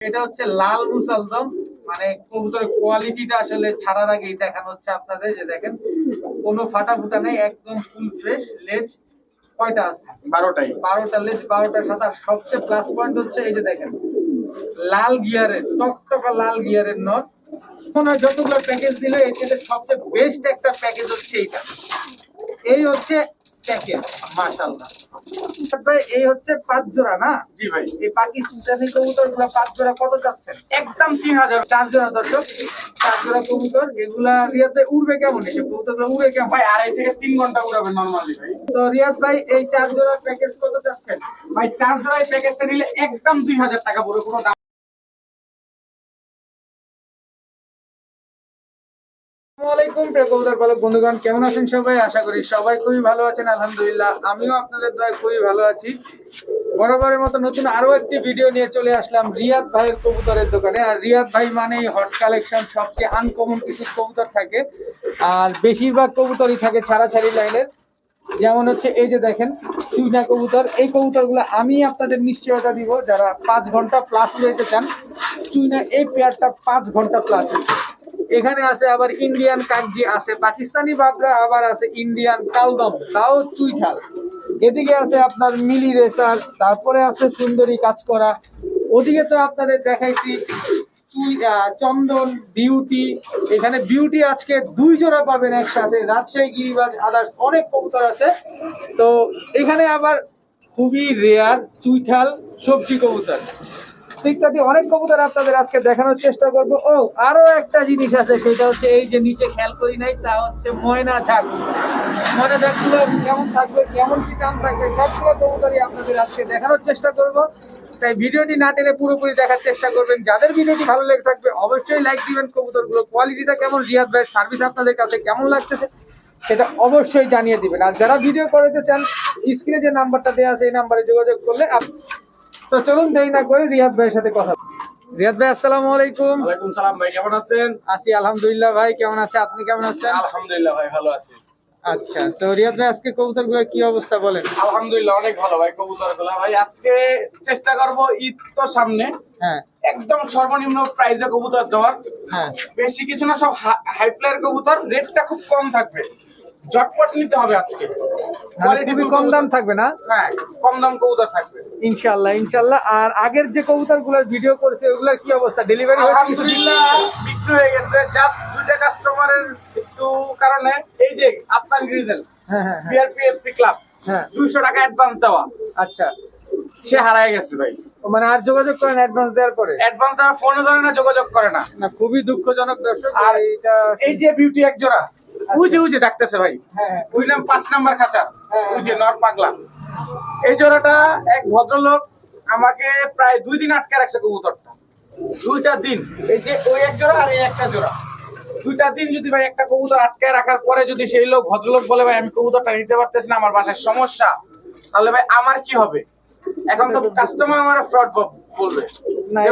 এটা হচ্ছে লাল মুসালদম মানে কবুতরের কোয়ালিটিটা আসলে ছাড়ার আগেই দেখানো হচ্ছে আপনাদের যে দেখেন কোনো ফাটা ফুটা নেই একদম ফুল ফ্রেশ লেজ কয়টা আছে? বারোটাই। বারোটা লেজ বারোটার সাথে আর সবচেয়ে প্লাস পয়েন্ট হচ্ছে এই যে দেখেন লাল গিয়ারের টকটকা লাল গিয়ারের নট যতগুলো প্যাকেজ দিল থেকে সবচেয়ে বেস্ট একটা প্যাকেজ হচ্ছে এইটা। এই হচ্ছে প্যাকেজ মাশাল্লাহ ভাই এই হচ্ছে পাঁচ জোড়া না? জি ভাই। এই পাকিস্তানি কবুতরগুলা পাঁচ জোড়া কত যাচ্ছে? একদম তিন হাজার। চার জোড়া দর্শক। চার জোড়া কবুতর এগুলা রিয়াতে উড়বে কেমন? এসব কবুতর উড়বে কেমন? ভাই আড়াই থেকে তিন ঘণ্টা উড়াবে নর্মালি ভাই। তো রিয়াজ ভাই এই চার জোড়া প্যাকেজ কত যাচ্ছেন ভাই চার জোড়াই প্যাকেজটা নিলে একদম দুই হাজার টাকা পুরো কোনো কবুতর কেমন আছেন সবাই? আশা করি সবাই খুবই ভালো আছেন, আলহামদুলিল্লাহ। আমিও আপনাদের খুবই ভালো আছি। মতো নতুন আরও একটি ভিডিও নিয়ে চলে আসলাম কবুতরের দোকানে। আর রিয়াদ ভাই হট কালেকশন, সবচেয়ে আনকমন কবুতর থাকে। আর বেশিরভাগ কবুতরই থাকে ছাড়াছাড়ি লাইনের। যেমন হচ্ছে এই যে দেখেন চুইনা কবুতর। এই কবুতরগুলো আমি আপনাদের নিশ্চয়তা দিব, যারা পাঁচ ঘণ্টা প্লাস উড়াইতে চান চুইনা এই পেয়ারটা পাঁচ ঘণ্টা প্লাস এখানে আছে আবার ইন্ডিয়ান কাকজি আছে, পাকিস্তানি বাবরা আবার আছে ইন্ডিয়ান কালদম, তাও চুইঠাল এদিকে আছে আপনার মিলি রেসার, তারপরে আছে সুন্দরী কাজ করা। ওদিকে তো আপনাদের দেখাইছি চন্দন, বিউটি। এখানে বিউটি আজকে দুই জোড়া পাবেন একসাথে, রাজশাহী গিরিবাজ আদার্স অনেক কবুতর আছে। তো এখানে আবার খুবই রেয়ার চুইঠাল সবজি কবুতর। ইত্যাদি অনেক কবুতর আপনাদের আজকে দেখানোর চেষ্টা করব। ও, আরও একটা জিনিস আছে, সেটা হচ্ছে এই যে নিচে খেয়াল করি নাই, তা হচ্ছে ময়না ঝাঁক। ময়না ঝাঁকগুলো কেমন থাকবে, কেমন কি দাম থাকবে, সবগুলো কবুতরই আপনাদের আজকে দেখানোর চেষ্টা করব। তাই ভিডিওটি না টেনে পুরোপুরি দেখার চেষ্টা করবেন। যাদের ভিডিওটি ভালো লেগে থাকবে, অবশ্যই লাইক দিবেন। কবুতরগুলো কোয়ালিটিটা কেমন, রিয়াদ ভাইয়ের সার্ভিস আপনাদের কাছে কেমন লাগতেছে, সেটা অবশ্যই জানিয়ে দিবেন। আর যারা ভিডিও করতে চান স্ক্রিনে যে নাম্বারটা দেওয়া আছে, এই নাম্বারে যোগাযোগ করলে আপ- তো চলুন দেরি না করে রিয়াদ ভাইয়ের সাথে কথা বলি। রিয়াদ ভাই আসসালামু আলাইকুম। ওয়ালাইকুম সালাম ভাই কেমন আছেন? আছি আলহামদুলিল্লাহ ভাই কেমন আছে আপনি কেমন আছেন? আলহামদুলিল্লাহ ভাই ভালো আছি। আচ্ছা তো রিয়াদ ভাই আজকে কবুতর কি অবস্থা বলেন? আলহামদুলিল্লাহ অনেক ভালো ভাই কবুতরগুলা ভাই আজকে চেষ্টা করব ঈদ তো সামনে। হ্যাঁ। একদম সর্বনিম্ন কবুতর দেওয়ার। হ্যাঁ। বেশি কিছু না সব হাই ফ্লাইয়ের কবুতর রেটটা খুব কম থাকবে। ঝটপট নিতে হবে আজকে। খুবই কম দাম থাকবে না? হ্যাঁ কম দাম কবুতর থাকবে। ইনশাল্লাহ ইনশাল্লাহ আর আগের যে কবুতরগুলোর ভিডিও করছে ওগুলোর কি অবস্থা? ডেলিভারি আলহামদুলিল্লাহ বিক্রি হয়ে গেছে। জাস্ট দুইটা কাস্টমারের একটু কারণে এই যে আফসান গ্রিজেল হ্যাঁ হ্যাঁ হ্যাঁ, বিআরপিএফসি ক্লাব হ্যাঁ। দুইশো টাকা অ্যাডভান্স দেওয়া। আচ্ছা। সে হারায় গেছে ভাই। মানে আর যোগাযোগ করেন অ্যাডভান্স দেওয়ার পরে? অ্যাডভান্স দেওয়া ফোনে ধরে না যোগাযোগ করে না। না খুবই দুঃখজনক দর্শক আর আর এই যে বিউটি এক জোড়া ওই যে ওই যে ডাকতেছে ভাই। হ্যাঁ হ্যাঁ। নাম পাঁচ নাম্বার খাঁচা। হ্যাঁ, ওই নর পাগলা। এই জোড়াটা এক ভদ্রলোক আমাকে প্রায় দুই দিন আটকে রাখছে কবুতরটা। দুইটা দিন। এই যে ওই এক জোড়া আর এই একটা জোড়া। দুইটা দিন যদি ভাই একটা কবুতর আটকে রাখার পরে যদি সেই লোক ভদ্রলোক বলে ভাই আমি কবুতরটা নিতে পারতেছি না আমার বাসায় সমস্যা। তাহলে ভাই আমার কি হবে? এখন তো কাস্টমার আমার ফ্রড বলবে।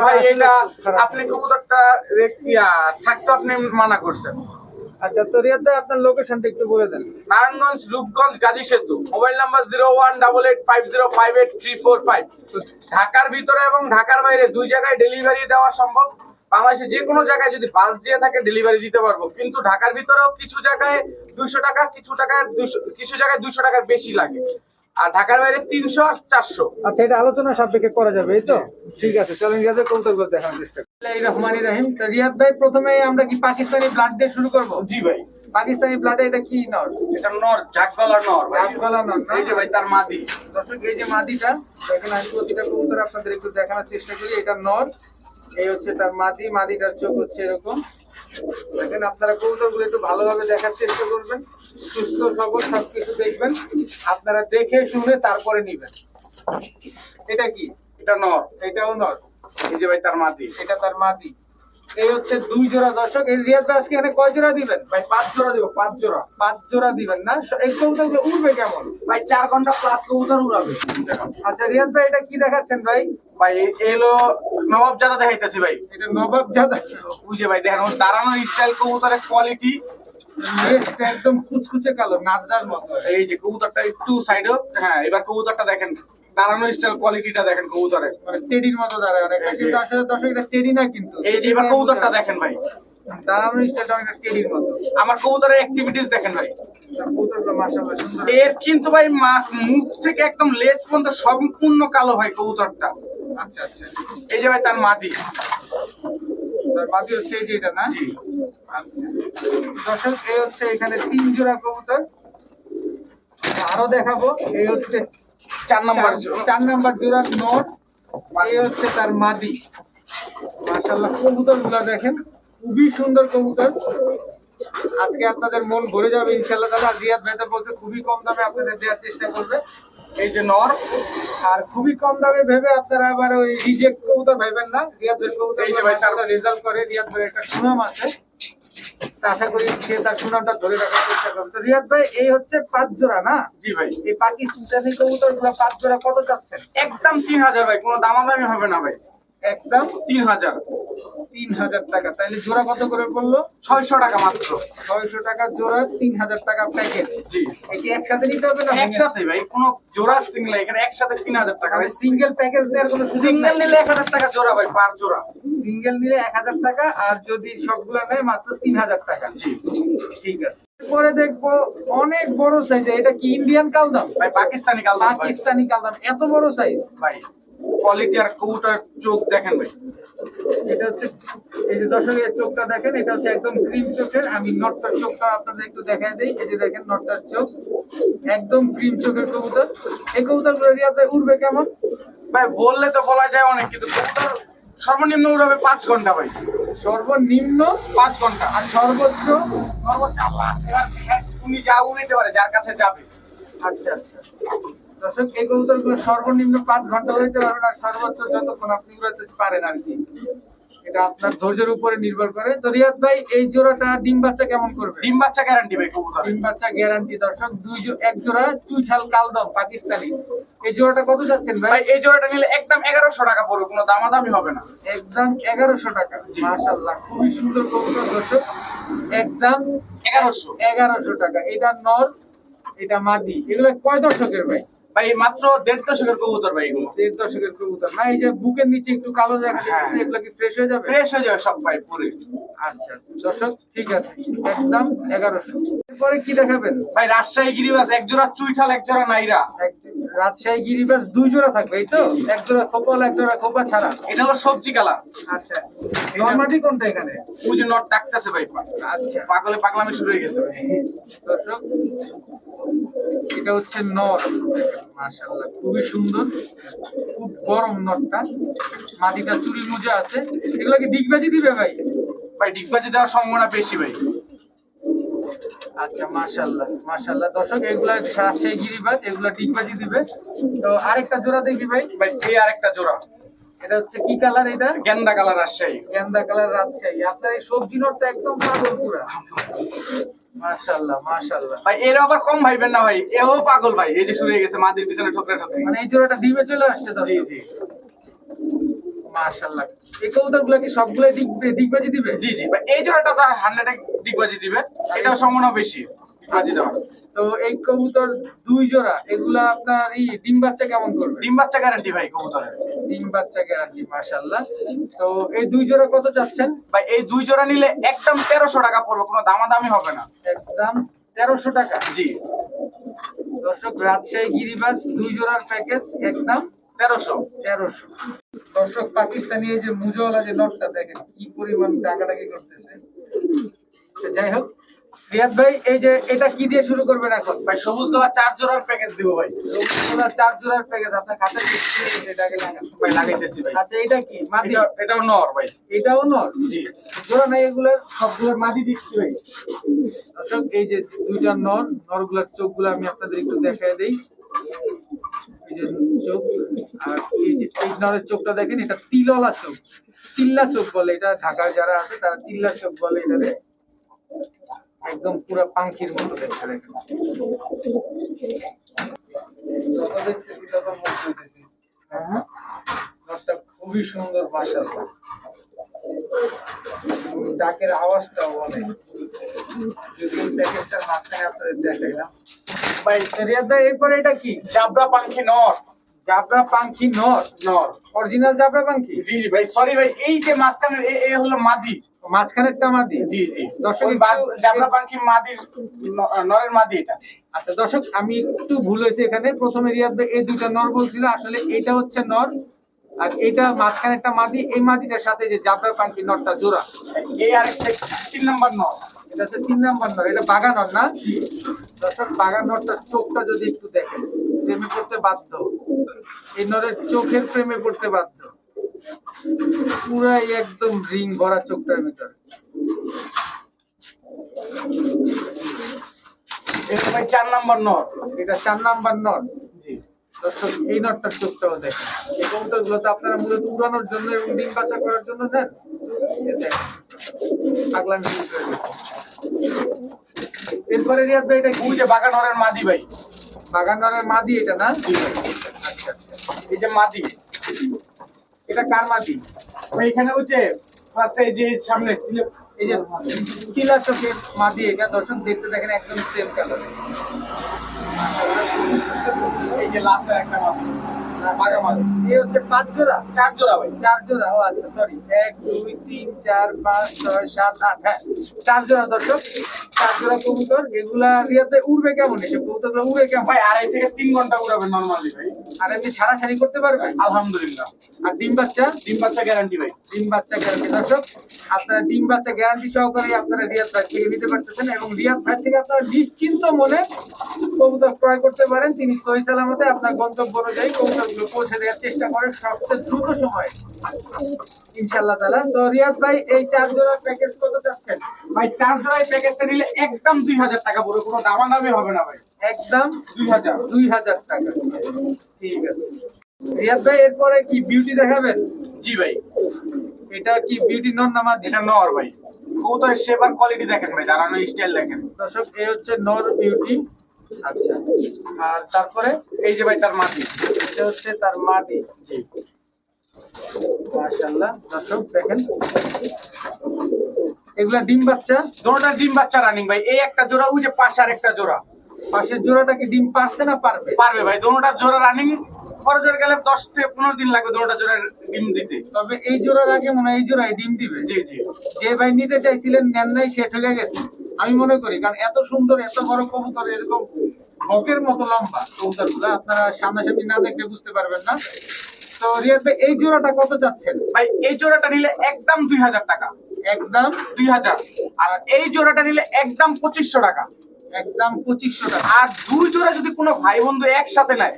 ভাই এটা আপনি কবুতরটা থাকতে আপনি মানা করছেন। আচ্ছা তো রিয়াদ ভাই আপনার লোকেশনটা একটু বলে দেন। নারায়ণগঞ্জ, রূপগঞ্জ, গাজী সেতু। Mobile number zero one double eight five zero five eight three four five. ঢাকার ভিতরে এবং ঢাকার বাইরে দুই জায়গায় ডেলিভারি দেওয়া সম্ভব। বাংলাদেশে যে কোনো জায়গায় যদি বাস দিয়ে থাকে ডেলিভারি দিতে পারব। কিন্তু ঢাকার ভিতরেও কিছু জায়গায় দুইশো টাকা, কিছু টাকা দুশো কিছু জায়গায় দুইশো টাকার বেশি লাগে। আর ঢাকার বাইরে তিনশো আর চারশো। আচ্ছা এটা আলোচনা সাপেক্ষে করা যাবে এই তো? ঠিক আছে চলেন রিয়াদের কবুতরগুলো দেখানোর চেষ্টা করি। রহমানি রহিম। রিয়াদ ভাই প্রথমে আমরা কি পাকিস্তানি ব্লাড দিয়ে শুরু করব? জি ভাই। পাকিস্তানি ব্লাডে এটা কি নর? এটা নর ঝাক গলার নর ভাই। নর এই যে ভাই তার মাদি। দর্শক এই যে মাদিটা দেখেন আমি প্রতিটা কবুতর আপনাদের একটু দেখানোর চেষ্টা করি এটা নর। এই হচ্ছে তার মাদি মাদিটার চোখ হচ্ছে এরকম। দেখেন আপনারা কৌশলগুলো একটু ভালোভাবে দেখার চেষ্টা করবেন। সুস্থ, সবল সবকিছু দেখবেন। আপনারা দেখে শুনে তারপরে নিবেন। এটা কি? এটা নর। এটাও নর। এই যে ভাই তার মাদি এটা তার মাদি এই হচ্ছে দুই জোড়া দর্শক এই রিয়াদ ভাই আজকে এখানে কয় জোড়া দিবেন? ভাই পাঁচ জোড়া দেবো পাঁচ জোড়া। পাঁচ জোড়া দিবেন না? এই কবুতরগুলো উঠবে কেমন? ভাই চার ঘণ্টা প্লাস কবুতর উড়াবে। আচ্ছা রিয়াদ ভাই এটা কি দেখাচ্ছেন ভাই? ভাই এলো নবাব জাদা দেখাইতেছি ভাই। এটা নবাব জাদা। বুঝে ভাই দেখেন দাঁড়ানোর স্টাইল কবুতরের কোয়ালিটি একদম কুচকুচে কালো মতো। এই যে কবুতরটা একটু সাইডে হ্যাঁ এবার কবুতরটা দেখেন। দাঁড়ানো স্টাইল কোয়ালিটিটা দেখেন কবুতরের। মানে টেডির মতো দাঁড়ায় অনেকটা। কিন্তু আসলে দর্শক এটা টেডি না কিন্তু। এই যে এবার কবুতরটা দেখেন ভাই। দাঁড়ানো স্টাইলটা অনেকটা টেডির মতো। আমার কবুতরের অ্যাক্টিভিটিস দেখেন ভাই। এর কিন্তু ভাই মুখ থেকে একদম লেজ পর্যন্ত সম্পূর্ণ কালো ভাই কবুতরটা। আচ্ছা আচ্ছা। এই যে ভাই তার মাদি। তার মাদি হচ্ছে এই যে এটা না? আচ্ছা। দর্শক এই হচ্ছে এখানে তিন জোড়া কবুতর। আরও দেখাবো এই হচ্ছে চার নাম্বার। চার- নাম্বার জোড়া নোট এই হচ্ছে তার মাদি। মাশাআল্লাহ কবুতরগুলা দেখেন। খুবই সুন্দর কবুতর। আজকে আপনাদের মন ভরে যাবে ইনশাআল্লাহ। তাআলা রিয়াদ ভাই বলছে খুবই কম দামে আপনাদের দেওয়ার চেষ্টা করবে। এই যে নর। আর খুবই কম দামে ভেবে আপনারা আবার ওই রিজেক্ট কবুতর ভাইবেন না। রিয়াদ ভাই কবুতর এই যে ভাই তার- রেজাল্ট করে। রিয়াদ ভাই একটা সুনাম আছে। আশা করি সে তার সুনামটা ধরে রাখার চেষ্টা করবে। তো রিয়াদ ভাই এই হচ্ছে পাঁচ জোড়া না? জি ভাই। এই পাকিস্তানি কবুতরগুলো পাঁচ জোড়া কত চাচ্ছেন? একদম তিন হাজার ভাই কোনো দামাদামি হবে না ভাই। একদম তিন হাজার। তিন হাজার টাকা। তাইলে জোড়া কত করে পড়ল? ছয়শো টাকা মাত্র। ছয়শো টাকা জোড়া তিন হাজার টাকা প্যাকেজ জি। এটি একসাথে নিতে হবে না? একসাথে ভাই কোনো জোড়া সিঙ্গেল এখানে একসাথে তিন হাজার টাকা। ভাই সিঙ্গেল প্যাকেজ দেওয়ার কোনো সিঙ্গেল নিলে এক হাজার টাকা জোড়া ভাই পার জোড়া। সিঙ্গেল নিলে এক হাজার টাকা আর যদি সবগুলো নেয় মাত্র তিন হাজার টাকা। জি। ঠিক আছে। পরে দেখব অনেক বড় সাইজ এটা কি ইন্ডিয়ান কালদাম? ভাই পাকিস্তানি কালদাম পাকিস্তানি কালদাম। এত বড় সাইজ ভাই কোয়ালিটি আর কবুটার চোখ দেখেন ভাই। এটা হচ্ছে এই যে দর্শকের চোখটা দেখেন এটা হচ্ছে একদম ক্রিম চোখের। আমি নটটার চোখটা আপনাদের একটু দেখাই দিই। এই যে দেখেন নটটার চোখ। একদম ক্রিম চোখের কবুতর। এই কবুতরগুলো রিয়াতে উড়বে কেমন? ভাই বললে তো বলা যায় অনেক কিন্তু কবুতর সর্বনিম্ন উড়াবে পাঁচ ঘণ্টা ভাই। সর্বনিম্ন পাঁচ ঘণ্টা। আর সর্বোচ্চ? সর্বোচ্চ আল্লাহ এবার উনি যা উড়াইতে পারে যার কাছে যাবে। আচ্ছা আচ্ছা। দর্শক এই সর্বনিম্ন পাঁচ ঘণ্টা উড়াইতে পারবেন আর সর্বোচ্চ যতক্ষণ আপনি উড়াতে পারেন আর কি। এটা আপনার ধৈর্যের উপরে নির্ভর করে। তো রিয়াদ ভাই এই জোড়াটা ডিম বাচ্চা কেমন করবে? ডিম বাচ্চা গ্যারান্টি ভাই কবুতর। ডিম বাচ্চা গ্যারান্টি দর্শক দুই এক জোড়া চুইঠাল কালদম পাকিস্তানি। এই জোড়াটা কত যাচ্ছেন ভাই? এই জোড়াটা নিলে একদম এগারোশো টাকা পড়বে কোনো দামাদামি হবে না। একদম এগারোশো টাকা মাশাল্লাহ খুবই সুন্দর কবুতর দর্শক। একদম এগারোশো। এগারোশো টাকা। এটা নর এটা মাদি। এগুলো কয় দশকের ভাই? ভাই মাত্র দেড় দশকের কবুতর ভাই এগুলো। দেড় দশকের কবুতর। না এই যে বুকের নিচে একটু কালো দেখা যাচ্ছে হ্যাঁ। এগুলো কি ফ্রেশ হয়ে যাবে? ফ্রেশ হয়ে যাবে সব ভাই পুরো। আচ্ছা আচ্ছা। দর্শক ঠিক আছে একদম এগারোশো। এরপরে কি দেখাবেন? ভাই রাজশাহী গিরিবাস এক জোড়া চুইঠাল এক জোড়া নাইরা রাজশাহী গিরিবাস দুই জোড়া থাকবে এই তো। এক জোড়া খোপল এক জোড়া খোপা ছাড়া। এটা হলো সবজি কালার। আচ্ছা। নর্মাদি কোনটা এখানে? ওই যে নট ডাকতেছে ভাই আচ্ছা। পাগলে পাগলামি শুরু হয়ে গেছে। দর্শক এটা হচ্ছে নর। মাশাআল্লাহ খুবই সুন্দর। খুব গরম নরটা। মাটিটা চুরি মুজে আছে। এগুলো কি ডিগবাজি দিবে ভাই? ভাই ডিগবাজি দেওয়ার সম্ভাবনা বেশি ভাই। আচ্ছা মাশাআল্লাহ মাশাআল্লাহ। দর্শক এগুলা গিরিবাজ এগুলা দিবে। তো আরেকটা জোড়া ভাই। ভাই এই আরেকটা জোড়া। এটা হচ্ছে কি কালার এটা? গেন্দা কালার রাজশাহী। গেন্দা কালার রাজশাহী। আপনার এই সবজি নটটা একদম পাগল পুরা। মাশাআল্লাহ মাশাআল্লাহ। ভাই এর আবার কম ভাইবেন না ভাই। এও পাগল ভাই। এই যে শুরু হয়ে গেছে মাদির পিছনে ঠোকরে ঠোকরে। মানে এই জোড়াটা ডিমে চলে আসছে তো জি জি। মাশাআল্লাহ। এই কবুতর কি সবগুলো ডিগ ডিগবাজি দিবে? জি জি। এই জোড়াটা তো হান্ড্রেড ডিগবাজি দিবে। এটাও সম্ভাবনা বেশি। তো এই কবুতর দুই জোড়া এগুলা আপনার এই ডিম বাচ্চা কেমন করবে? ডিম বাচ্চা গ্যারান্টি ভাই কবুতরের। ডিম বাচ্চা গ্যারান্টি মাশাআল্লাহ। তো এই দুই জোড়া কত চাচ্ছেন? ভাই এই দুই জোড়া নিলে একদম তেরোশো টাকা পড়বে কোনো দামাদামি হবে না। একদম তেরোশো টাকা। জি। দর্শক রাজশাহী গিরিবাস দুই জোড়ার প্যাকেজ একদম তেরোশো। তেরোশো। দর্শক পাকিস্তানি এই যে মুজওয়ালা যে নটটা দেখেন কি পরিমাণ টাকাটাকি করতেছে। যাই হোক রিয়াদ ভাই এই যে এটা কি দিয়ে শুরু করবেন এখন? ভাই সবুজ গোলা চার জোড়ার প্যাকেজ দিব ভাই। রবীন্দ্রনাথ চার জোড়ার প্যাকেজ আপনার খাতা এটাকে ভাই লাগাইতেছি ভাই। আচ্ছা এটা কি? মাদি? এটাও নর ভাই। এটাও নর? জি। জোড়া নাই এগুলো সবগুলোর মাদি দিচ্ছি ভাই। দর্শক এই যে দুইটা নর নরগুলোর চোখগুলো আমি আপনাদের একটু দেখাই দেই। চোখ, আর এই যে চোখটা দেখেন, এটা তিললা চোখ। তিল্লা চোখ বলে, এটা ঢাকার যারা আছে, তারা তিল্লা চোখ বলে এটারে একদম পুরো পাখির মতো দেখতে যত দেখতেছি, তত মুখ হ্যাঁ? খুবই সুন্দর, মাশাআল্লাহ। ডাকের আওয়াজটাও অনেক। যদি এই প্যাকেজটার মাঝখানে আপনাদের দেখাইলাম। ভাই রিয়াদ এরপরে এটা কি? জাবরা পাখি নর। জাবরা পাঙ্খি নর? নর। অরিজিনাল জাবরা পাঙ্খি জি জি ভাই সরি ভাই এই যে মাঝখানে এ- হলো মাদি। মাঝখানেরটা মাদি? জি জি। দর্শক জাবরা পাখি মাদির নরের মাদি এটা। আচ্ছা দর্শক আমি একটু ভুল হয়েছে এখানে। প্রথমে রিয়াদ এই দুইটা নর বলছিল। আসলে এটা হচ্ছে নর। আর এটা মাঝখানে একটা মাদি, এই মাদিটার সাথে যে জাবরা পাঙ্খি নরটা জোড়া, এই আরেক তিন নম্বর নর এটা হচ্ছে তিন নাম্বার নর এটা বাগা নর না? দর্শক বাগা নরটার চোখটা যদি একটু দেখেন, প্রেমে পড়তে বাধ্য। এই নরের চোখের প্রেমে পড়তে বাধ্য। পুরাই একদম রিং ভরা চোখটার ভিতর। এটা ভাই চার নম্বর নট। এটা চার নাম্বার জি দর্শক এই নটটার চোখটাও দেখেন। এই কবুতরগুলো তো আপনারা মূলত উড়ানোর জন্য এবং ডিম বাচ্চা করার জন্য করে দিয়েছে। এরপরে রিয়াদ ভাই এটা কি? যে বাগা নরের মাদি ভাই। বাগান নরের মাদি এটা না? আচ্ছা আচ্ছা। এই যে মাদি। এটা কার মাদি? এখানে যে ফার্স্টে যে সামনে এই যে মাদি এটা দর্শক দেখতে দেখেন একদম সেম কালার এই যে লাস্টের একটা মাদি হচ্ছে পাঁচ জোড়া? চার জোড়া ভাই। চার জোড়া? ও আচ্ছা সরি এক দুই তিন চার পাঁচ ছয় সাত আট হ্যাঁ। চার জোড়া দর্শক। চার কবুতর এগুলা রিয়াতে উড়বে কেমন? এসব কবুতরগুলো উড়ে কেমন? ভাই আড়াই থেকে তিন ঘণ্টা উড়াবে নর্মালি ভাই। আর এমনি ছাড়াছাড়ি করতে পারবে আলহামদুলিল্লাহ। আর ডিম বাচ্চা? ডিম বাচ্চা গ্যারান্টি ভাই। ডিম বাচ্চা গ্যারান্টি দর্শক আপনারা ডিম বাচ্চা গ্যারান্টি সহকারে আপনারা রিয়াদ ভাই থেকে নিতে পারতেছেন এবং রিয়াদ ভাই থেকে আপনারা নিশ্চিন্ত মনে কবুতর ক্রয় করতে পারেন। তিনি সহি সালামতে আপনার গন্তব্য অনুযায়ী কবুতরগুলো পৌঁছে দেওয়ার চেষ্টা করেন সবচেয়ে দ্রুত সময়ে। ইনশাল্লাহ তালা তো রিয়াদ ভাই এই চার জোড়ার প্যাকেজ কত চাচ্ছেন? ভাই চার জোড়াই প্যাকেজটা নিলে একদম দুই হাজার টাকা পুরো কোনো দামাদামি হবে না ভাই। একদম? দুই হাজার। দুই হাজার টাকা। ঠিক আছে। রিয়াদ ভাই এরপরে কি বিউটি দেখাবেন? জি ভাই। এটা কি বিউটি নন নামাজ এটা নর ভাই। কবুতরের শেপার কোয়ালিটি দেখেন ভাই দাঁড়ানো স্টাইল দেখেন। দর্শক এই হচ্ছে নর বিউটি আচ্ছা। আর তারপরে? এই যে ভাই তার মাটি এটা হচ্ছে তার মাটি জি। মাশাআল্লাহ দর্শক দেখেন। এগুলা ডিম বাচ্চা দুটোটা ডিম বাচ্চা রানিং ভাই। এই একটা জোড়া ওই যে পাশে একটা জোড়া। পাশের জোড়াটা কি ডিম পারছে না পারবে? পারবে ভাই দুটোটা জোড়া রানিং খরচের গেলে দশ থেকে পনেরো দিন লাগবে দুটোটা জোড়া ডিম দিতে। তবে এই জোড়ার আগে মনে হয় এই জোড়ায় ডিম দিবে। জি জি। যে ভাই নিতে চাইছিলেন নেন নাই সে ঠকে গেছে। আমি মনে করি কারণ এত সুন্দর এত বড় কবুতর এরকম বকের মতো লম্বা কবুতরগুলা আপনারা সামনাসামনি না দেখলে বুঝতে পারবেন না। তো রিয়াদ ভাই এই জোড়াটা কত চাচ্ছেন? ভাই এই জোড়াটা নিলে একদম দুই হাজার টাকা। একদম দুই হাজার। আর এই জোড়াটা নিলে একদম পঁচিশশো টাকা। একদম পঁচিশশো টাকা। আর দুই জোড়া যদি কোনো ভাই বন্ধু একসাথে নেয়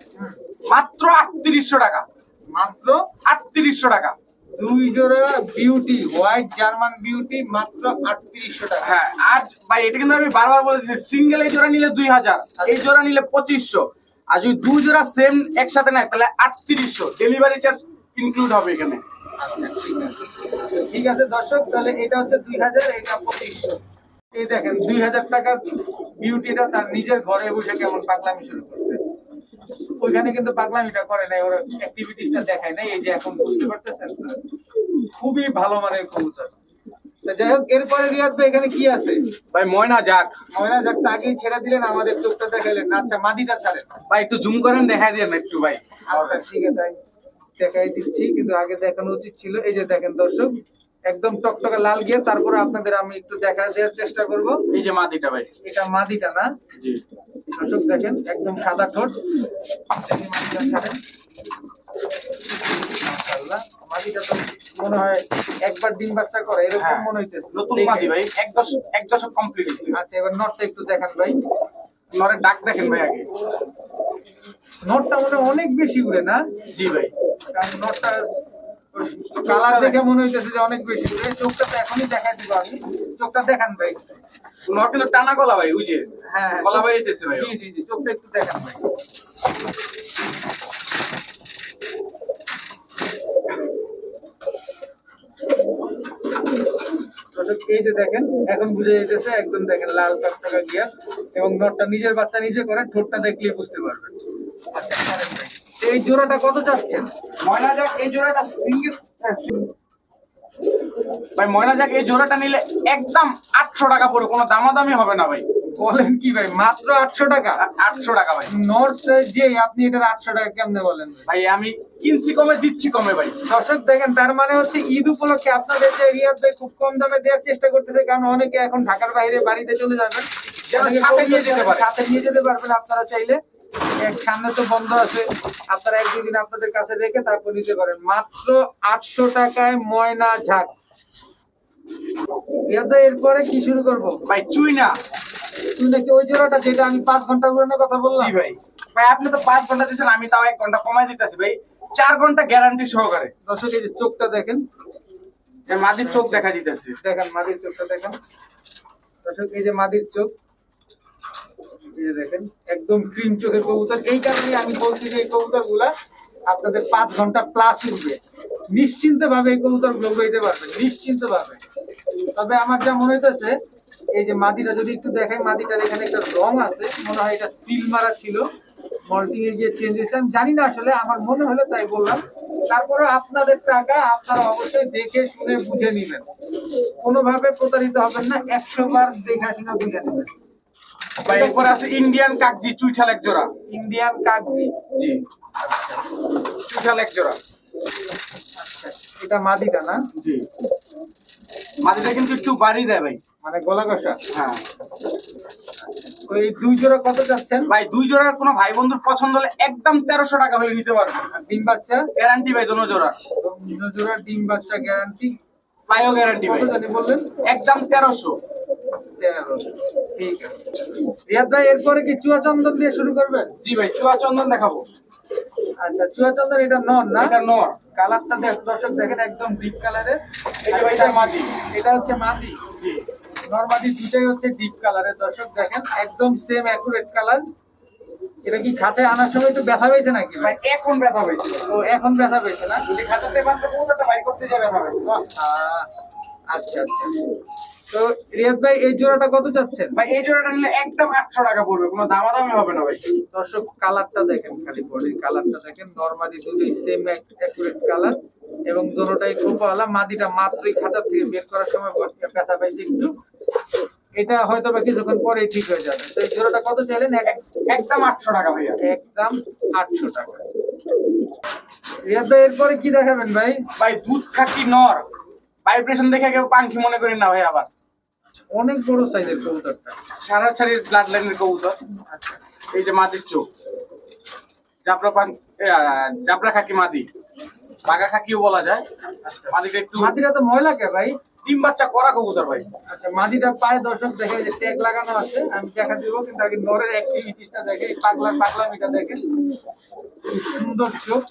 মাত্র আটত্রিশশো টাকা। মাত্র? আটত্রিশশো টাকা। দুই জোড়া বিউটি হোয়াইট জার্মান বিউটি মাত্র আটত্রিশশো টাকা। হ্যাঁ আর ভাই এটা কিন্তু আমি বারবার বলে দিচ্ছি সিঙ্গেল এই জোড়া নিলে দুই হাজার এই জোড়া নিলে পঁচিশশো। আর যদি দুই জোড়া সেম একসাথে নেয়, তাহলে আটত্রিশশো। ডেলিভারি চার্জ ইনক্লুড হবে এখানে। ঠিক আছে। দর্শক, তাহলে এটা হচ্ছে দুই হাজার, এটা পঁচিশশো। এই দেখেন, দুই হাজার টাকার বিউটিটা তার নিজের ঘরে বসে কেমন পাগলামি শুরু করছে। ওইখানে কিন্তু পাগলামিটা করে নাই, ওর অ্যাক্টিভিটিসটা দেখায় নাই, এই যে এখন বুঝতে পারতেছেন? খুবই ভালো মানের কবুতর যাই হোক এরপরে রিয়াদ ভাই এখানে কি আছে? ভাই ময়না যাক। ময়না যাকটা আগেই ছেড়ে দিলেন আমাদের চোখটা দেখাইলেন আচ্ছা মাদিটা ছাড়েন। ভাই একটু জুম করেন দেখা দিয়ে একটু ভাই। আচ্ছা ঠিক আছে দেখাই দিচ্ছি কিন্তু আগে দেখানো উচিত ছিল। এই যে দেখেন দর্শক একদম টকটকে লাল গিয়ে তারপরে আপনাদের আমি একটু দেখা দেওয়ার চেষ্টা করব। এই যে মাদিটা ভাই। এটা মাদিটা না? জি। দর্শক দেখেন একদম সাদা ঠোঁট। তো মনে হয় একবার ডিম বাচ্চা করে এরকম হ্যাঁ। মনে হইতেছে। নতুন ভাই এক দশ এক দশক কমপ্লিট হচ্ছে আচ্ছা এবার নটটা একটু দেখান ভাই। নরের ডাক দেখেন ভাই আগে। নটটা মনে অনেক বেশি উড়ে না? জি ভাই। কারণ নটটা কালার দেখে মনে হইতেছে যে অনেক বেশি উড়ে। চোখটা তো এখনই দেখাই দিব আমি। চোখটা দেখান ভাই। কিন্তু টানা গলা ভাই ওই যে হ্যাঁ গলা বেরিয়েছে ভাই জি জি জি চোখটা একটু দেখান ভাই। এখন বুঝে যেতেছে, একদম দেখেন লাল গিয়ার এবং নিজের বাচ্চা নিজে করে, ঠোঁটটা দেখলে বুঝতে পারবেন। আচ্ছা এই জোড়াটা কত চাচ্ছেন? ময়না যাক এই জোড়াটা সিঙ্গেল ভাই ময়না যাক এই জোড়াটা নিলে একদম আটশো টাকা পড়ে কোনো দামাদামি হবে না ভাই। বলেন কি ভাই? মাত্র আটশো টাকা? আটশো টাকা ভাই। নর্থ যে আপনি এটার আটশো টাকা কেমনে বলেন ভাই? আমি কিনছি কমে দিচ্ছি কমে ভাই। দর্শক দেখেন তার মানে হচ্ছে ঈদ উপলক্ষে আপনাদের যে রিয়াদ ভাই খুব কম দামে দেওয়ার চেষ্টা করতেছে কারণ অনেকে এখন ঢাকার বাইরে বাড়িতে চলে যাবেন। সাথে নিয়ে যেতে পারে। সাথে নিয়ে যেতে পারবেন আপনারা চাইলে। সামনে তো বন্ধ আছে। আপনারা এক দুদিন আপনাদের কাছে রেখে তারপর নিতে পারেন। মাত্র আটশো টাকায় ময়না ঝাঁক এরপরে কি শুরু করব? ভাই চুই না তুই নাকি ওই জোড়াটা যেটা আমি পাঁচ ঘণ্টা পুরানোর কথা বললাম? জি ভাই। ভাই আপনি তো পাঁচ ঘণ্টা আমি তাও এক ঘণ্টা কমাই দিতেছি ভাই। চার ঘণ্টা গ্যারান্টি সহকারে। দর্শক এই চোখটা দেখেন। মাঝির চোখ দেখা দিতেছে। দেখেন মাদির চোখটা দেখেন। দর্শক এই যে মাদির চোখ দেখেন একদম ক্রিম চোখের কবুতর। এই কারণে আমি বলছি যে এই কবুতরগুলা আপনাদের পাঁচ ঘণ্টা প্লাস উঠবে। নিশ্চিন্ত ভাবে এই কবুতরগুলো উড়াইতে পারবেন নিশ্চিন্ত ভাবে তবে আমার যা মনে হইতেছে এই যে মাদিটা যদি একটু দেখাই মাদিটার এখানে একটা রং আছে মনে হয় এটা সিল মারা ছিল। মল্টিং এ গিয়ে চেঞ্জ হয়েছে আমি জানি না আসলে আমার মনে হলো তাই বললাম। তারপরে আপনাদের টাকা আপনারা অবশ্যই দেখে শুনে বুঝে নিবেন। কোনোভাবে প্রতারিত হবেন না একশো বার দেখা শুনে বুঝে নেবেন। ভাই এরপর আছে ইন্ডিয়ান কাকজি চুইঠাল এক জোড়া। ইন্ডিয়ান কাগজি জি। চুইঠাল এক জোড়া। এটা মাদিটা না? জি। মাঝিটা কিন্তু একটু বাড়ি দেয় ভাই। মানে গলা কষা হ্যাঁ। ওই দুই জোড়া কত যাচ্ছেন ভাই দুই জোড়ার কোনো ভাই বন্ধুর পছন্দ হলে একদম তেরোশো টাকা হলে নিতে ডিম বাচ্চা? গ্যারান্টি ভাই দোনো জোড়া। দুটো জোড়া ডিম বাচ্চা গ্যারান্টি পাইও গ্যারান্টি ভাই। বললেন? একদম তেরোশো। তেরো। ঠিক আছে। রিয়াদ ভাই এরপরে কি চুয়া চন্দন দিয়ে শুরু করবেন? জি ভাই চুয়া চন্দন দেখাবো। আচ্ছা চুয়া চন্দন এটা নর না? এটা নর। কালারটা দেখ দর্শক দেখেন একদম ডিপ কালারের যে ভাই এটা মাদি এটা হচ্ছে মাদি জি। নরমালি দুটাই হচ্ছে ডিপ কালারের দর্শক দেখেন একদম সেম অ্যাকুরেট কালার এটা কি খাঁচায় আনার সময় একটু ব্যথা পেয়েছে নাকি? ভাই এখন ব্যথা হয়েছে। ও এখন ব্যথা পেয়েছে না? যদি খাঁচাতে মাত্র কবুতরটা বাই করতে যাবে ব্যথা হয়েছে। আচ্ছা আচ্ছা। তো রিয়াদ ভাই এই জোড়াটা কত চাচ্ছেন? ভাই এই জোড়াটা নিলে একদম আটশো টাকা পড়বে কোনো দামাদামি হবে না ভাই। দর্শক কালারটা দেখেন খালি বডির কালারটা দেখেন। নরমালি দুটোই সেম অ্যাকুরেট কালার এবং দোনোটাই খোপাওয়ালা মাদিটা মাত্রই খাঁচার থেকে বের করার সময় ব্যথা পাইছে একটু। এটা হয়তো বা কিছুক্ষণ পরে ঠিক হয়ে যাবে। তো এই জোড়াটা কত চাইলেন? একদম আটশো টাকা ভাইয়া। একদম আটশো টাকা। রিয়াদ ভাই এরপরে কি দেখাবেন ভাই? ভাই দুধ খাকি নর। ভাইব্রেশন দেখে কেউ পাঙ্খি মনে করেন না ভাই আবার। অনেক বড় সাইজের কবুতরটা। সারা সারির ব্লাড লাইনের কবুতর। আচ্ছা। এই যে মাদির চোখ। জাবরা পান এ, জাবরা খাকি মাদি। বাগা খাকিও বলা যায়। মাদিটা একটু মাদিটা তো ময়লা কে ভাই? ডিম বাচ্চা করা কবুতর ভাই। আচ্ছা মাদিটা পায়ে দর্শক দেখে যে ট্যাগ লাগানো আছে আমি দেখা দিব কিন্তু আগে নরের অ্যাক্টিভিটিসটা দেখে এই পাগলা পাগলামিটা দেখে। সুন্দর চোখ।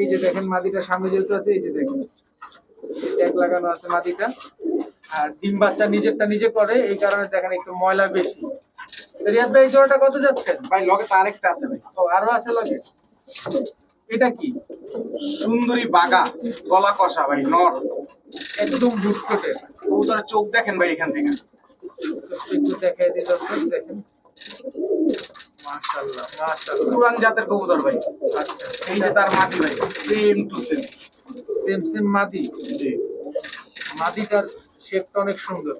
এই যে দেখেন মাদিটা সামনে যেহেতু আছে এই যে দেখেন। ট্যাগ লাগানো আছে মাদিটা। আর ডিম বাচ্চা নিজেরটা নিজে করে এই কারণে দেখেন একটু ময়লা বেশি। রিয়াদ ভাই জোড়াটা কত যাচ্ছেন ভাই লগে তো আরেকটা আছে ভাই। ও আরও আছে লগে এটা কি? সুন্দরী বাগা গলা কষা ভাই নর। একদম বুটকটের কবুতরের চোখ দেখেন ভাই এখান থেকে। একটু দেখাই দিই দর্শক দেখেন। মাশাআল্লাহ মাশাআল্লাহ। পুরান জাতের কবুতর ভাই। আচ্ছা। এই যে তার মাটি ভাই same to same same same মাদি? জি। মাদিটার শেপটা অনেক সুন্দর।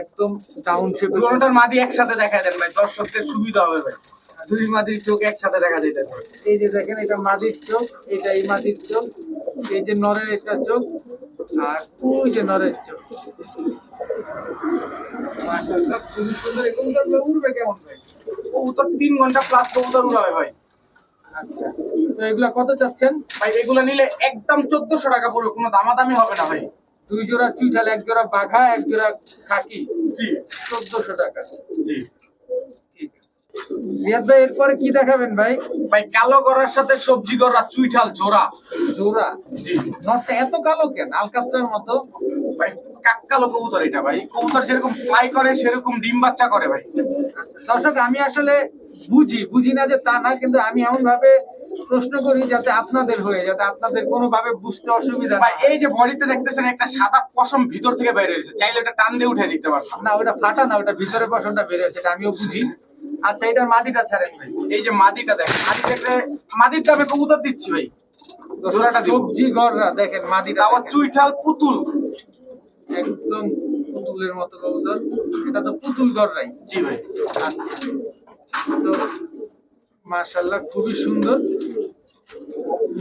একদম ডাউন শেপ দুটোটার মাদি একসাথে দেখা দেন ভাই দর্শকদের সুবিধা হবে ভাই। দুই মাদির চোখ একসাথে দেখা যাইতেছে এই যে দেখেন এটা মাদির চোখ এটা এই মাদির চোখ এই যে নরের একটা চোখ আর ওই যে নরের চোখ। মাশাআল্লাহ খুবই সুন্দর। তো উড়বে কেমন ভাই? কবুতর তিন ঘণ্টা প্লাস কবুতর উড়াবে ভাই। আচ্ছা তো এগুলা কত চাচ্ছেন? ভাই এগুলো নিলে একদম চোদ্দশো টাকা পড়বে কোনো দামাদামি হবে না ভাই। দুই জোড়া চুইঠাল এক জোড়া বাঘা এক জোড়া খাকি। জি। চোদ্দশো টাকা। জি। ঠিক আছে। রিয়াদ ভাই এরপরে কি দেখাবেন ভাই? ভাই কালো গড়ার সাথে সবজি গড়া চুইঠাল জোড়া। জোড়া? জি। নটটা এত কালো কেন? আলকাত্রার মতো? ভাই কালো কবুতর এটা ভাই। কবুতর যেরকম ফ্লাই করে সেরকম ডিম বাচ্চা করে ভাই। আচ্ছা, দর্শক আমি আসলে বুঝি। বুঝি না যে তা না কিন্তু আমি এমন ভাবে প্রশ্ন করি যাতে আপনাদের হয়ে যাতে আপনাদের কোনো ভাবে বুঝতে অসুবিধা না হয়। এই যে বডিতে দেখতেছেন একটা সাদা পশম ভিতর থেকে বের হয়েছে চাইলে এটা টান দিয়ে উঠে দিতে পারতাম। না ওটা ফাটা না ওটা ভিতরে পশমটা বেরোচ্ছে এটা আমিও বুঝি। আচ্ছা এটার মাদিটা ছাড়েন ভাই। এই যে মাদিটা দেখেন মাদি দেখলে মাদির দামে কবুতর দিচ্ছি ভাই। জোড়াটা দিব। সবজি গড়রা দেখেন মাদিটা আবার। চুইঠাল পুতুল। একদম পুতুলের মতো কবুতর এটা তো পুতুল গড়রাই। জি ভাই। আচ্ছা তো মাশাল্লাহ খুবই সুন্দর।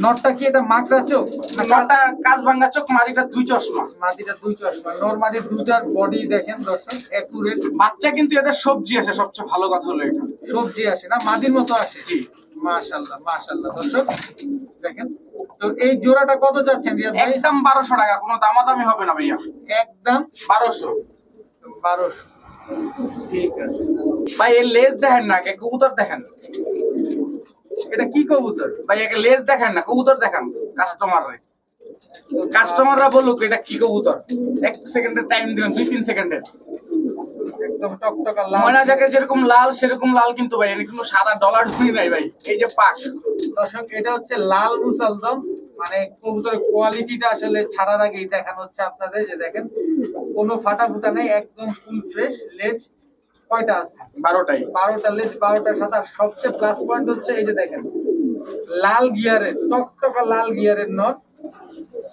নটটা কি এটা মাকড়া চোখ? না নটা কাজ ভাঙ্গা চোখ মারিটা দুই চশমা। মাটিটা দুই চশমা। নর মাটির দুটার বডি দেখেন দর্শক একুরেট বাচ্চা কিন্তু এদের সবজি আসে সবচেয়ে ভালো কথা হলো এটা। সবজি আসে না মাদির মতো আসে। জি। মাশাল্লাহ মাশাল্লাহ দর্শক দেখেন। তো এই জোড়াটা কত রিয়াদ ভাই? একদম বারোশো টাকা কোনো দামাদামি হবে না ভাইয়া। একদম বারোশো। বারোশো। ভাই, এর লেজ দেখেন না দেখেন। এটা কি লেজ দেখেন না কাস্টমাররা বলুক, এটা কি কবুতর? এক সেকেন্ডের টাইম দুই, তিন সেকেন্ডের একদম যেরকম লাল, সেরকম লাল কিন্তু ভাই এটা কিন্তু সাদা ডলার নাই ভাই। এই যে পাক। দর্শক, এটা হচ্ছে লাল মুসালদম মানে কবুতরের কোয়ালিটিটা আসলে ছাড়ার আগেই দেখানো হচ্ছে আপনাদের যে দেখেন কোনো ফাটা ফুটা নেই একদম ফুল ফ্রেশ লেজ কয়টা আছে? বারোটাই। বারোটা লেজ বারোটার সাথে আর সবচেয়ে প্লাস পয়েন্ট হচ্ছে এই যে দেখেন লাল গিয়ারের টকটকা লাল গিয়ারের নট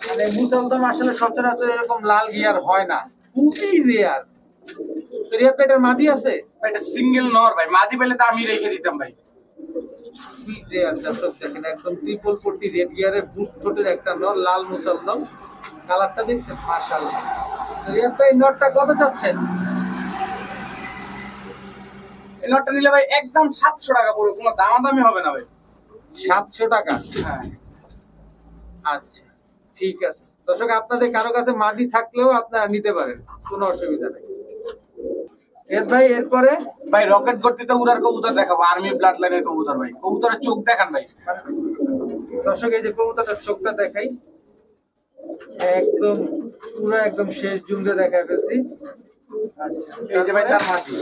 মানে মুসালদম আসলে সচরাচর এরকম লাল গিয়ার হয় না খুবই রেয়ার রিয়াদ পেটের মাদি আছে? এটা সিঙ্গেল নর ভাই মাদি পেলে তো আমি রেখে দিতাম ভাই। রেয়ার দর্শক দেখেন একদম ট্রিপল ফোরটি রেড গিয়ারের বুট ঠোঁটের একটা নর লাল কালারটা দেখছেন? মার্শাল্লাহ ভাই নটটা কত চাচ্ছেন? এই নটটা নিলে ভাই একদম সাতশো টাকা পড়বে কোনো দামাদামি হবে না ভাই। সাতশো টাকা? হ্যাঁ। আচ্ছা ঠিক আছে। দর্শক আপনাদের কারও কাছে মাদি থাকলেও আপনারা নিতে পারেন কোনো অসুবিধা নেই। এর ভাই এরপরে? ভাই রকেট গর্তিতে উড়ার কবুতর দেখাবো আর্মি ব্লাড লাইনের কবুতর ভাই। কবুতরের চোখ দেখান ভাই। দর্শক এই যে কবুতরটার চোখটা দেখাই। একদম পুরো একদম শেষ দেখা ফেলছি। আচ্ছা এই যে ভাই তার মাটি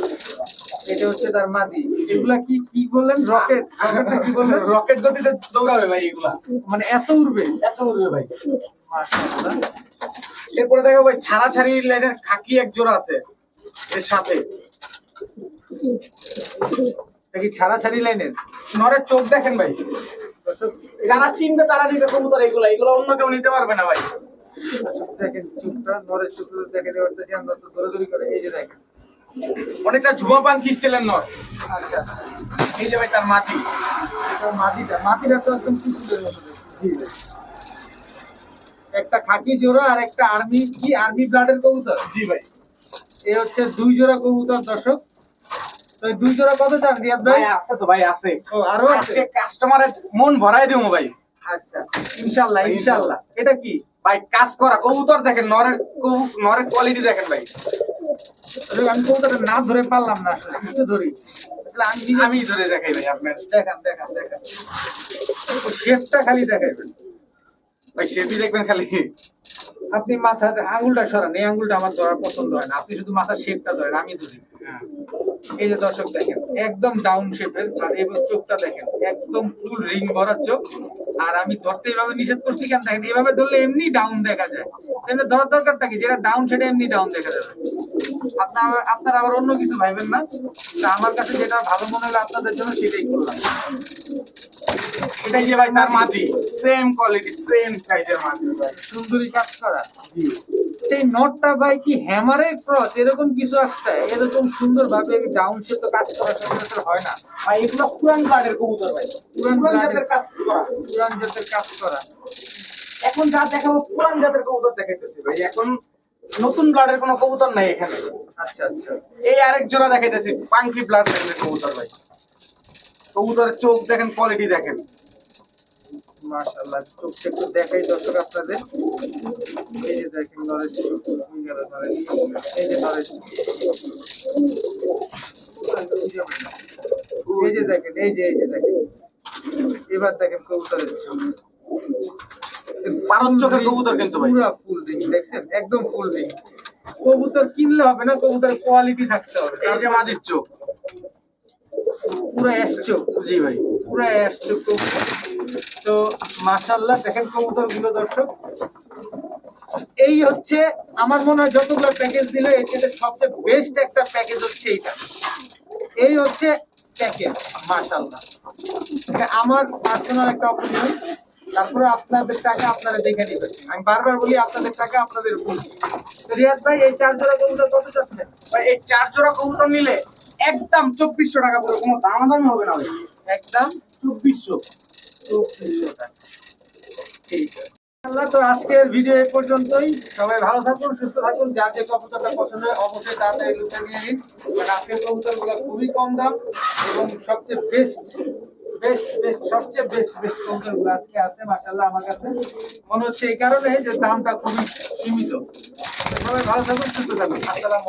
এটা হচ্ছে তার মাদি এগুলা কি কি বললেন? রকেট রকেটটা কি বললেন? রকেট গতিতে দৌড়াবে ভাই এগুলা। মানে এত উড়বে? এত উড়বে ভাই। মাশাআল্লাহ এরপরে দেখো ভাই ছাড়া ছাড়ি লাইনের খাকি এক জোড়া আছে। এর সাথে। ছাড়া ছাড়ি লাইনের? নরের চোখ দেখেন ভাই। যারা চিনবে তারা কবুতর এগুলা। এগুলো অন্য কেউ নিতে পারবে না ভাই। অনেকটা ঝুমা পান নর। আচ্ছা। এই যে ভাই তার মাটি। মাটিটা মাটিটা তো একদম। একটা খাকি জোড়া আর একটা আর্মি, কি আর্মি ব্লাডের কবুতর? জি ভাই। এই হচ্ছে দুই জোড়া কবুতর দর্শক। দুই জোড়া কত চান রিয়াদ ভাই? আছে তো ভাই আছে। ও আরও আছে? কাস্টমারের মন ভরাই দিবো ভাই। আচ্ছা ইনশাআল্লাহ ইনশাআল্লাহ এটা কি? ভাই কাজ করা কবুতর দেখেন নরের নরের কোয়ালিটি দেখেন ভাই। আমি কবুতরটা না ধরে পারলাম না আসলে। ধরি। আমি আমি ধরে দেখাই ভাই আপনার। দেখান দেখান দেখান। শেপটা খালি দেখাইবেন ভাই সেপি দেখবেন খালি। আপনি মাথা আঙ্গুলটা সরান এই আঙ্গুলটা আমার ধরা পছন্দ হয় না। আপনি শুধু মাথার শেপটা ধরেন আমি ধরি। এই যে দর্শক দেখেন একদম ডাউন শেপের আর এবং চোখটা দেখেন একদম ফুল রিং ভরা চোখ। আর আমি ধরতে এইভাবে নিষেধ করছি কেন? দেখেন এইভাবে ধরলে এমনি ডাউন দেখা যায়। তাহলে ধরার দরকারটা কি? যেটা ডাউন সেটা এমনি ডাউন দেখা যাবে। আপনার আপনার আবার অন্য কিছু ভাইবেন না। আমার কাছে যেটা ভালো মনে হলো আপনাদের জন্য সেটাই করলাম। এটাই যে ভাই তার মাটি সেম কোয়ালিটি সেম সাইজের মাটি ভাই। সুন্দরী কাজ করা। সেই নটটা ভাই কি হ্যামারের ক্রস এরকম কিছু একটা এরকম সুন্দর ভাবে ডাউন শেপ তো কাজ করা সচরাচর হয় না। ভাই এগুলো পুরান ব্লাডের কবুতর ভাই। পুরান কাজ করা। পুরান জাতের কাজ করা। এখন যা দেখাবো পুরান জাতের কবুতর দেখাইতেছি ভাই। এখন নতুন ব্লাডের কোনো কবুতর নাই এখানে। আচ্ছা আচ্ছা। এই আরেক জোড়া দেখাইতেছি পাঙ্কি ব্লাড কবুতর ভাই। কবুতরের চোখ দেখেন কোয়ালিটি দেখেন। মাশাআল্লাহ চোখটা একটু দেখাই দর্শক আপনাদের। এই যে দেখেন নরেশ এই যে নরেশ এই যে দেখেন এই যে এই যে দেখেন। এবার দেখেন কবুতরের চোখ। চোখের কবুতর কিন্তু ভাই। পুরা ফুল রিং দেখছেন? একদম ফুল রিং কবুতর কিনলে হবে না কবুতরের কোয়ালিটি থাকতে হবে। এই যে মাদির চোখ। পুরো দর্শক। এই হচ্ছে, আমার মনে হয় যতগুলো প্যাকেজ দিল, এর ক্ষেত্রে সবচেয়ে বেস্ট একটা প্যাকেজ হচ্ছে এইটা। এই হচ্ছে প্যাকেজ মাশাআল্লাহ। আমার পার্সোনাল একটা অপিনিয়ন তারপরে আপনাদের টাকা আপনারা দেখে নেবেন। আমি বারবার বলি, আপনাদের টাকা আপনাদের রিয়াদ ভাই, এই চার জোড়া কবুতর কত যাচ্ছে ভাই, এই চার জোড়া কবুতর নিলে একদম চব্বিশশো টাকা পুরো কোনো দামাদামি হবে না একদম চব্বিশশো। ঠিক আছে তো আজকের ভিডিও এই পর্যন্তই। সবাই ভালো থাকুন, সুস্থ থাকুন। যার যে কবুতরটা পছন্দ হয়, অবশ্যই তাড়াতাড়ি লুটে নিয়ে নিন। কারণ আজকের কবুতরগুলো খুবই কম দাম এবং সবচেয়ে বেস্ট বেস্ট সবচেয়ে বেস্ট বেস্ট কবুতরগুলো আজকে আছে, মাশাআল্লাহ আমার কাছে। মনে হচ্ছে এই কারণে যে দামটা খুবই সীমিত। সবাই ভালো থাকুন, সুস্থ থাকুন। আসসালামু